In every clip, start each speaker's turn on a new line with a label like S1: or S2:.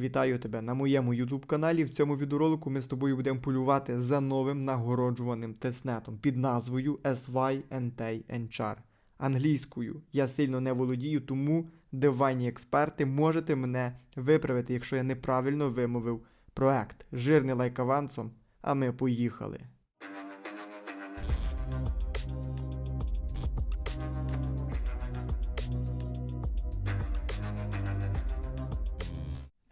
S1: Вітаю тебе на моєму YouTube каналі. В цьому відеоролику ми з тобою будемо полювати за новим нагороджуваним тестнетом під назвою SYNT Англійською я сильно не володію, тому дивайні експерти можете мене виправити, якщо я неправильно вимовив проект. Жирний лайк авансом, а ми поїхали.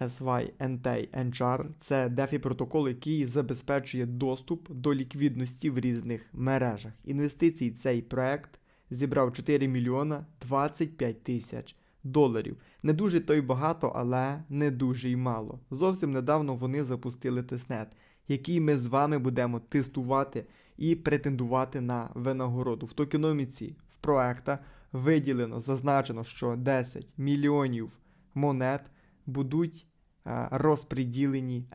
S1: SYNT це DeFi протокол, який забезпечує доступ до ліквідності в різних мережах. Інвестицій цей проект зібрав 4 мільйона 25 тисяч доларів. Не дуже то й багато, але не дуже й мало. Зовсім недавно вони запустили тестнет, який ми з вами будемо тестувати і претендувати на винагороду. В токеноміці в проекта виділено, зазначено, що 10 мільйонів монет будуть е, розподілені.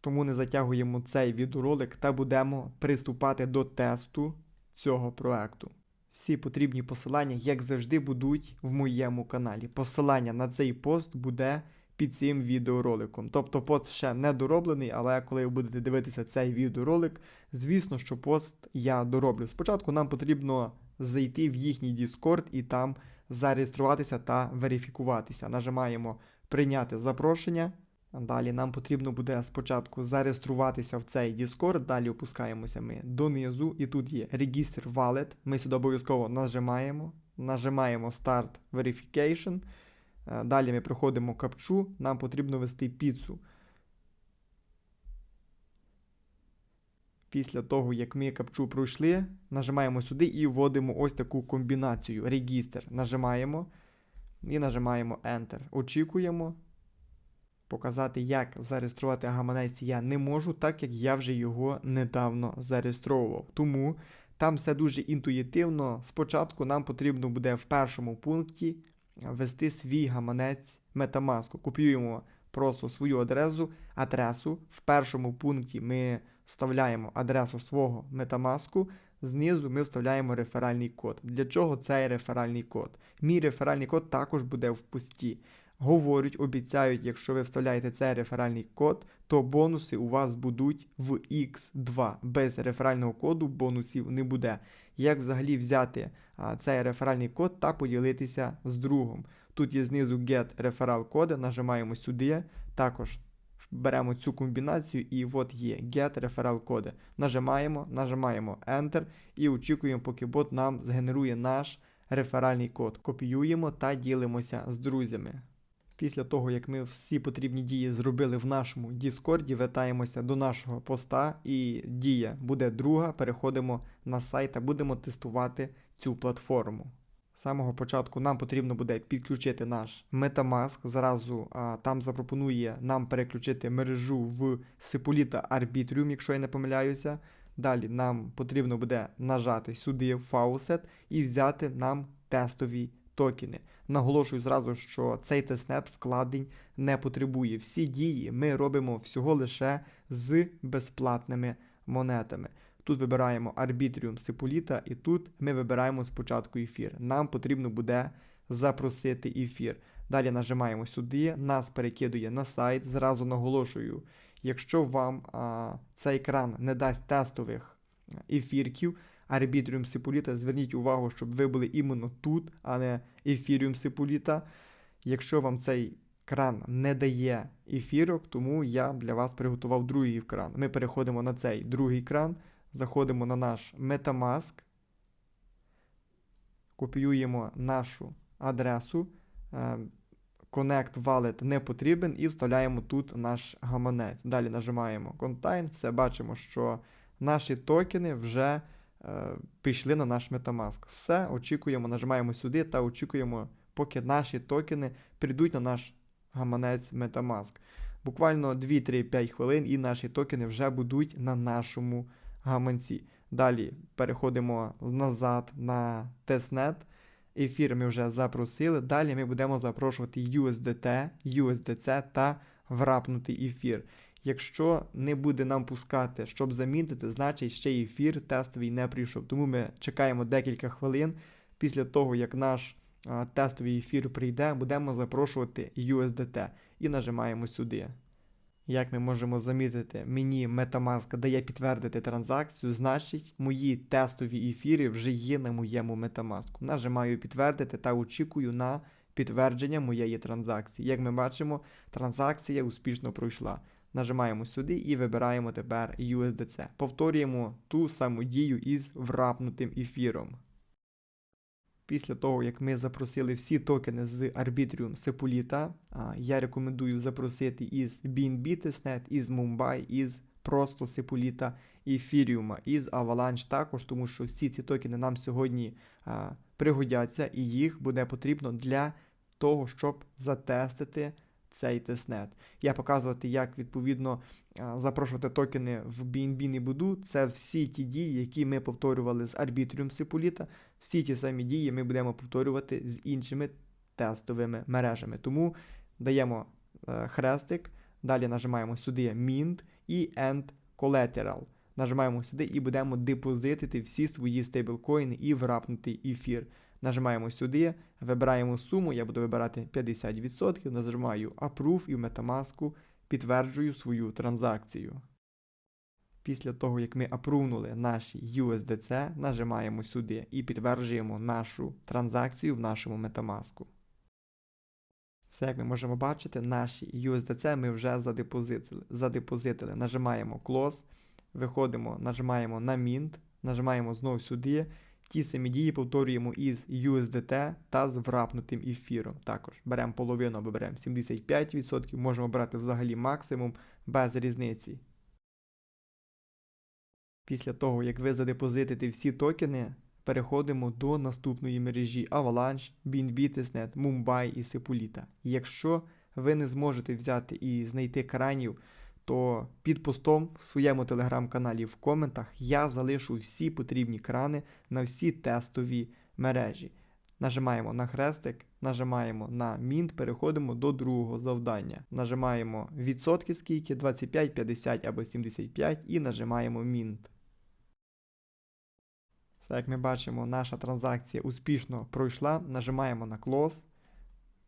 S1: Тому не затягуємо цей відеоролик та будемо приступати до тесту цього проекту. Всі потрібні посилання, як завжди, будуть в моєму каналі. Посилання на цей пост буде під цим відеороликом. Тобто пост ще не дороблений, але коли ви будете дивитися цей відеоролик, звісно, що пост я дороблю. Спочатку нам потрібно зайти в їхній Discord і там зареєструватися та верифікуватися. Нажимаємо прийняти запрошення. Далі нам потрібно буде спочатку зареєструватися в цей Discord, далі опускаємося ми донизу, і тут є Register Wallet. Ми сюди обов'язково нажимаємо, нажимаємо Start Verification. Е, Далі ми проходимо капчу, нам потрібно ввести піцу. Після того, як ми капчу пройшли, нажимаємо сюди і вводимо ось таку комбінацію. Регістр. Нажимаємо і нажимаємо Enter. Очікуємо. Показати, як зареєструвати гаманець я не можу, так як я вже його недавно зареєстровував. Тому там все дуже інтуїтивно. Спочатку нам потрібно буде в першому пункті ввести свій гаманець Metamask. Копіюємо просто свою адресу, адресу. В першому пункті ми вставляємо адресу свого Metamask, знизу ми вставляємо реферальний код. Для чого цей реферальний код? Мій реферальний код також буде в пусті. Говорять, обіцяють, якщо ви вставляєте цей реферальний код, то бонуси у вас будуть в X2. Без реферального коду бонусів не буде. Як взагалі взяти а, цей реферальний код та поділитися з другом? Тут є знизу Get реферал коди, нажимаємо сюди. Також беремо цю комбінацію, і от є Get реферал коди. Нажимаємо, нажимаємо Enter і очікуємо, поки бот нам згенерує наш реферальний код. Копіюємо та ділимося з друзями. Після того, як ми всі потрібні дії зробили в нашому Діскорді, вертаємося до нашого поста, і дія буде друга. Переходимо на сайт та будемо тестувати цю платформу. З самого початку нам потрібно буде підключити наш Metamask. Зразу а, там запропонує нам переключити мережу в Sepolita Arbitrium, якщо я не помиляюся. Далі нам потрібно буде нажати сюди Faucet і взяти нам тестові токени. Наголошую зразу, що цей тестнет вкладень не потребує. Всі дії ми робимо всього лише з безплатними монетами. Тут вибираємо Arbitrium Sepolita і тут ми вибираємо спочатку ефір. Нам потрібно буде запросити ефір. Далі нажимаємо сюди, нас перекидує на сайт. Зразу наголошую, якщо вам а, цей екран не дасть тестових ефірків, Arbitrium Sepolita, зверніть увагу, щоб ви були іменно тут, а не Ethereum Sepolita. Якщо вам цей кран не дає ефірок, тому я для вас приготував другий кран. Ми переходимо на цей другий кран, заходимо на наш Metamask, копіюємо нашу адресу. е, Connect Wallet не потрібен і вставляємо тут наш гаманець. Далі нажимаємо Contain, все бачимо, що наші токени вже е, пішли на наш Metamask. Все, очікуємо, нажимаємо сюди та очікуємо, поки наші токени прийдуть на наш гаманець Metamask. Буквально 2-3-5 хвилин і наші токени вже будуть на нашому гаманці. Далі переходимо назад на тестнет. Ефір ми вже запросили. Далі ми будемо запрошувати USDT, USDC та врапнутий ефір. Якщо не буде нам пускати, щоб замінити, значить ще ефір тестовий не прийшов. Тому ми чекаємо декілька хвилин. Після того, як наш а, тестовий ефір прийде, будемо запрошувати USDT. і нажимаємо сюди. Як ми можемо замітити, мені Metamask дає підтвердити транзакцію, значить мої тестові ефіри вже є на моєму Metamask. Нажимаю підтвердити та очікую на підтвердження моєї транзакції. Як ми бачимо, транзакція успішно пройшла. Нажимаємо сюди і вибираємо тепер USDC. Повторюємо ту саму дію із врапнутим ефіром. Після того, як ми запросили всі токени з Arbitrium Sepulita, я рекомендую запросити із BNB Testnet, із Mumbai, із просто Sepulita Ethereum, із Avalanche також, тому що всі ці токени нам сьогодні пригодяться, і їх буде потрібно для того, щоб затестити цей тестнет. Я показувати, як відповідно запрошувати токени в BNB не буду. Це всі ті дії, які ми повторювали з Arbitrium Sepolita. Всі ті самі дії ми будемо повторювати з іншими тестовими мережами. Тому даємо е, хрестик, далі нажимаємо сюди Mint і End Collateral. Нажимаємо сюди і будемо депозитити всі свої стейблкоїни і врапнутий ефір. Нажимаємо сюди, вибираємо суму, я буду вибирати 50%, нажимаю Approve і в Metamask підтверджую свою транзакцію. Після того, як ми апрувнули наші USDC, нажимаємо сюди і підтверджуємо нашу транзакцію в нашому Metamask. Все, як ми можемо бачити, наші USDC ми вже задепозитили. задепозитили. Нажимаємо Close, виходимо, нажимаємо на Mint, нажимаємо знову сюди. Ті самі дії повторюємо із USDT та з врапнутим ефіром. Також беремо половину або беремо 75%, можемо брати взагалі максимум без різниці. Після того, як ви задепозитите всі токени, переходимо до наступної мережі Avalanche, BNB Testnet, Mumbai і Sepolita. Якщо ви не зможете взяти і знайти кранів, то під постом в своєму телеграм-каналі в коментах я залишу всі потрібні крани на всі тестові мережі. Нажимаємо на хрестик, нажимаємо на Mint, переходимо до другого завдання. Нажимаємо відсотки скільки, 25, 50 або 75 і нажимаємо Mint. Все, як ми бачимо, наша транзакція успішно пройшла. Нажимаємо на Close,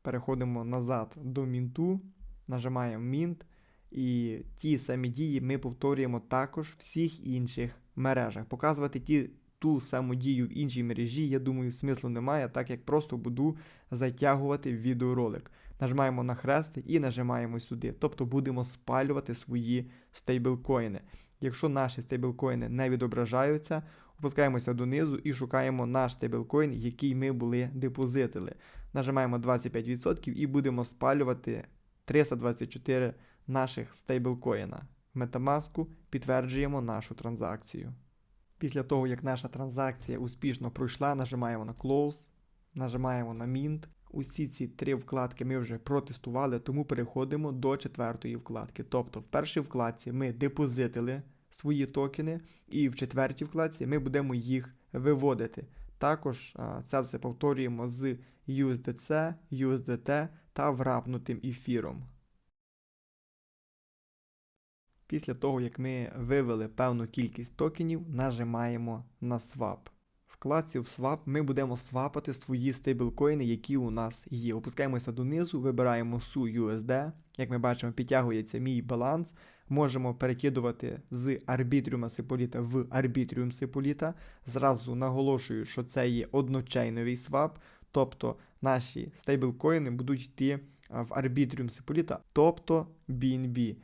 S1: переходимо назад до Мінту, нажимаємо Mint. І ті самі дії ми повторюємо також в всіх інших мережах. Показувати ті, ту саму дію в іншій мережі, я думаю, смислу немає, так як просто буду затягувати відеоролик. Нажимаємо на хрести і нажимаємо сюди. Тобто будемо спалювати свої стейблкоїни. Якщо наші стейблкоїни не відображаються, опускаємося донизу і шукаємо наш стейблкоін, який ми були депозитили. Нажимаємо 25% і будемо спалювати 324 наших стейблкоїна. В Metamask підтверджуємо нашу транзакцію. Після того, як наша транзакція успішно пройшла, нажимаємо на Close, нажимаємо на Mint. Усі ці три вкладки ми вже протестували, тому переходимо до четвертої вкладки. Тобто в першій вкладці ми депозитили свої токени, і в четвертій вкладці ми будемо їх виводити. Також а, це все повторюємо з USDC, USDT та врапнутим ефіром. Після того, як ми вивели певну кількість токенів, нажимаємо на Swap. Вкладці в Swap ми будемо свапати свої стейблкоїни, які у нас є. Опускаємося донизу, вибираємо SUUSD. Як ми бачимо, підтягується мій баланс. Можемо перекидувати з Arbitrium Sepolita в Arbitrium Sepolita. Зразу наголошую, що це є одночейновий свап, тобто наші стейблкоїни будуть йти в Arbitrium Sepolita, тобто BNB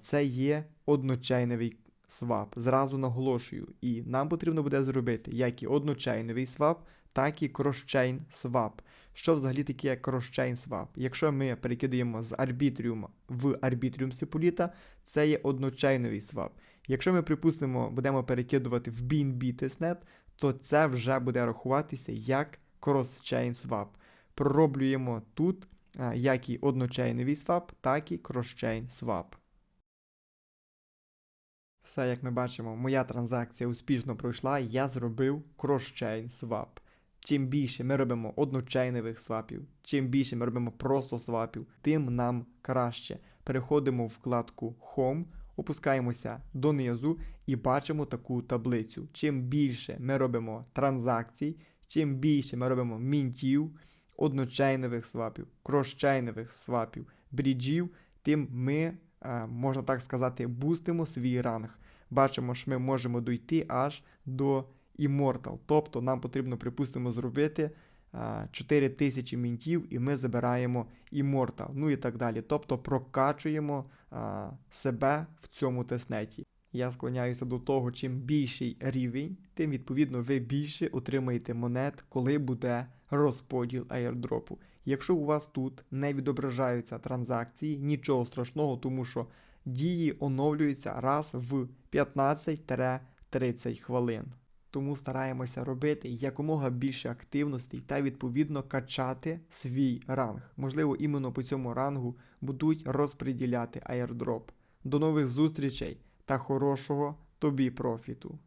S1: це є одночайновий свап. Зразу наголошую. І нам потрібно буде зробити як і одночайновий свап, так і кросчейн свап. Що взагалі таке кросчейн свап? Якщо ми перекидаємо з Arbitrium в Arbitrium Sepolita, це є одночайновий свап. Якщо ми, припустимо, будемо перекидувати в BNB Testnet, то це вже буде рахуватися як кросчейн свап. Пророблюємо тут як і одночайновий свап, так і кросчейн свап. Все, як ми бачимо, моя транзакція успішно пройшла, я зробив кросчейн свап. Чим більше ми робимо одночейнових свапів, чим більше ми робимо просто свапів, тим нам краще. Переходимо в вкладку Home, опускаємося донизу і бачимо таку таблицю. Чим більше ми робимо транзакцій, чим більше ми робимо мінтів, одночейнових свапів, кросчейнових свапів, бріджів, тим ми, можна так сказати, бустимо свій ранг. Бачимо, що ми можемо дойти аж до Immortal. Тобто нам потрібно, припустимо, зробити е, 4000 мінтів, і ми забираємо Immortal, ну і так далі. Тобто прокачуємо е, себе в цьому теснеті. Я склоняюся до того, чим більший рівень, тим відповідно ви більше отримаєте монет, коли буде розподіл airdropу. Якщо у вас тут не відображаються транзакції, нічого страшного, тому що дії оновлюються раз в 15-30 хвилин. Тому стараємося робити якомога більше активностей та відповідно качати свій ранг. Можливо, іменно по цьому рангу будуть розподіляти airdrop. До нових зустрічей та хорошого тобі профіту!